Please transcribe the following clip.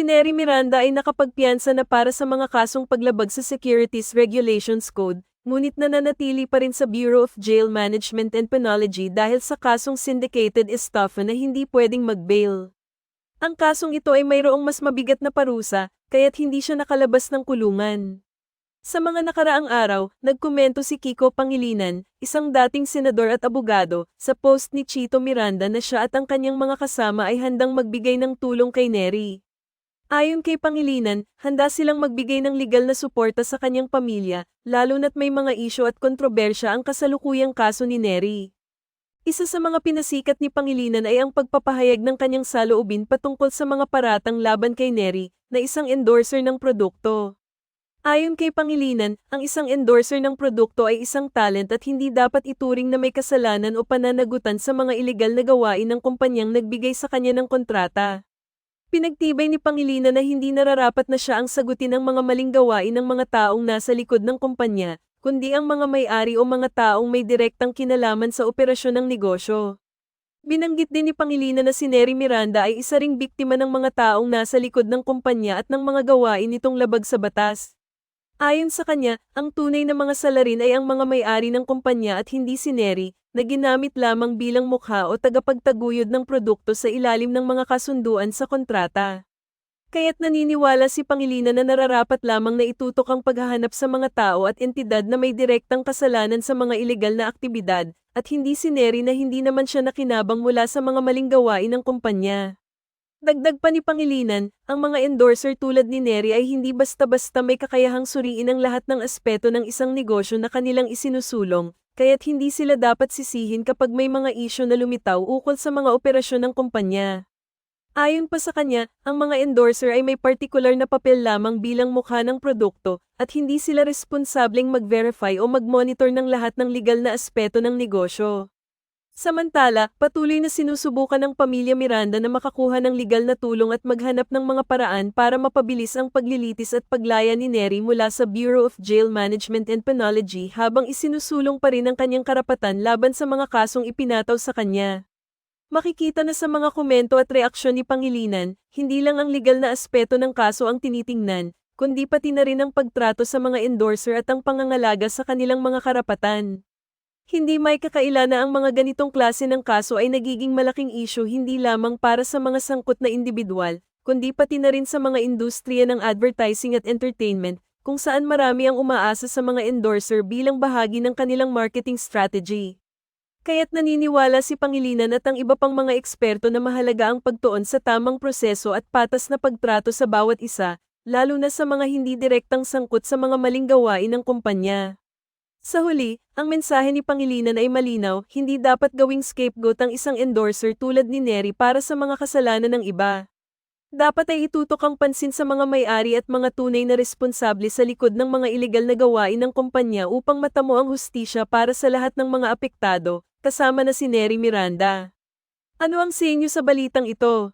Si Neri Miranda ay nakapagpiyansa na para sa mga kasong paglabag sa Securities Regulations Code, ngunit nananatili pa rin sa Bureau of Jail Management and Penology dahil sa kasong syndicated estafa na hindi pwedeng mag-bail. Ang kasong ito ay mayroong mas mabigat na parusa, kaya't hindi siya nakalabas ng kulungan. Sa mga nakaraang araw, nagkomento si Kiko Pangilinan, isang dating senador at abogado, sa post ni Chito Miranda na siya at ang kanyang mga kasama ay handang magbigay ng tulong kay Neri. Ayon kay Pangilinan, handa silang magbigay ng legal na suporta sa kanyang pamilya, lalo na't may mga isyo at kontrobersya ang kasalukuyang kaso ni Neri. Isa sa mga pinasikat ni Pangilinan ay ang pagpapahayag ng kanyang saloobin patungkol sa mga paratang laban kay Neri, na isang endorser ng produkto. Ayon kay Pangilinan, ang isang endorser ng produkto ay isang talent at hindi dapat ituring na may kasalanan o pananagutan sa mga ilegal na gawain ng kumpanyang nagbigay sa kanya ng kontrata. Pinagtibay ni Pangilinan na hindi nararapat na siya ang sagutin ng mga maling gawain ng mga taong nasa likod ng kumpanya, kundi ang mga may-ari o mga taong may direktang kinalaman sa operasyon ng negosyo. Binanggit din ni Pangilinan na si Neri Miranda ay isa ring biktima ng mga taong nasa likod ng kumpanya at ng mga gawain nitong labag sa batas. Ayon sa kanya, ang tunay na mga salarin ay ang mga may-ari ng kumpanya at hindi si Neri, na ginamit lamang bilang mukha o tagapagtaguyod ng produkto sa ilalim ng mga kasunduan sa kontrata. Kaya't naniniwala si Pangilinan na nararapat lamang na itutok ang paghahanap sa mga tao at entidad na may direktang kasalanan sa mga ilegal na aktibidad, at hindi si Neri na hindi naman siya nakinabang mula sa mga maling gawain ng kumpanya. Dagdag pa ni Pangilinan, ang mga endorser tulad ni Neri ay hindi basta-basta may kakayahang suriin ang lahat ng aspeto ng isang negosyo na kanilang isinusulong, kaya't hindi sila dapat sisihin kapag may mga isyo na lumitaw ukol sa mga operasyon ng kumpanya. Ayon pa sa kanya, ang mga endorser ay may partikular na papel lamang bilang mukha ng produkto, at hindi sila responsableng mag-verify o mag-monitor ng lahat ng legal na aspeto ng negosyo. Samantala, patuloy na sinusubukan ng pamilya Miranda na makakuha ng legal na tulong at maghanap ng mga paraan para mapabilis ang paglilitis at paglaya ni Neri mula sa Bureau of Jail Management and Penology habang isinusulong pa rin ang kanyang karapatan laban sa mga kasong ipinataw sa kanya. Makikita na sa mga komento at reaksyon ni Pangilinan, hindi lang ang legal na aspeto ng kaso ang tinitingnan, kundi pati na rin ang pagtrato sa mga endorser at ang pangangalaga sa kanilang mga karapatan. Hindi may kakaila na ang mga ganitong klase ng kaso ay nagiging malaking isyu hindi lamang para sa mga sangkot na individual, kundi pati na rin sa mga industriya ng advertising at entertainment, kung saan marami ang umaasa sa mga endorser bilang bahagi ng kanilang marketing strategy. Kaya't naniniwala si Pangilinan at ang iba pang mga eksperto na mahalaga ang pagtuon sa tamang proseso at patas na pagtrato sa bawat isa, lalo na sa mga hindi direktang sangkot sa mga maling gawain ng kumpanya. Sa huli, ang mensahe ni Pangilinan ay malinaw, hindi dapat gawing scapegoat ang isang endorser tulad ni Neri para sa mga kasalanan ng iba. Dapat ay itutok ang pansin sa mga may-ari at mga tunay na responsable sa likod ng mga ilegal na gawain ng kumpanya upang matamo ang hustisya para sa lahat ng mga apektado, kasama na si Neri Miranda. Ano ang sinyo sa balitang ito?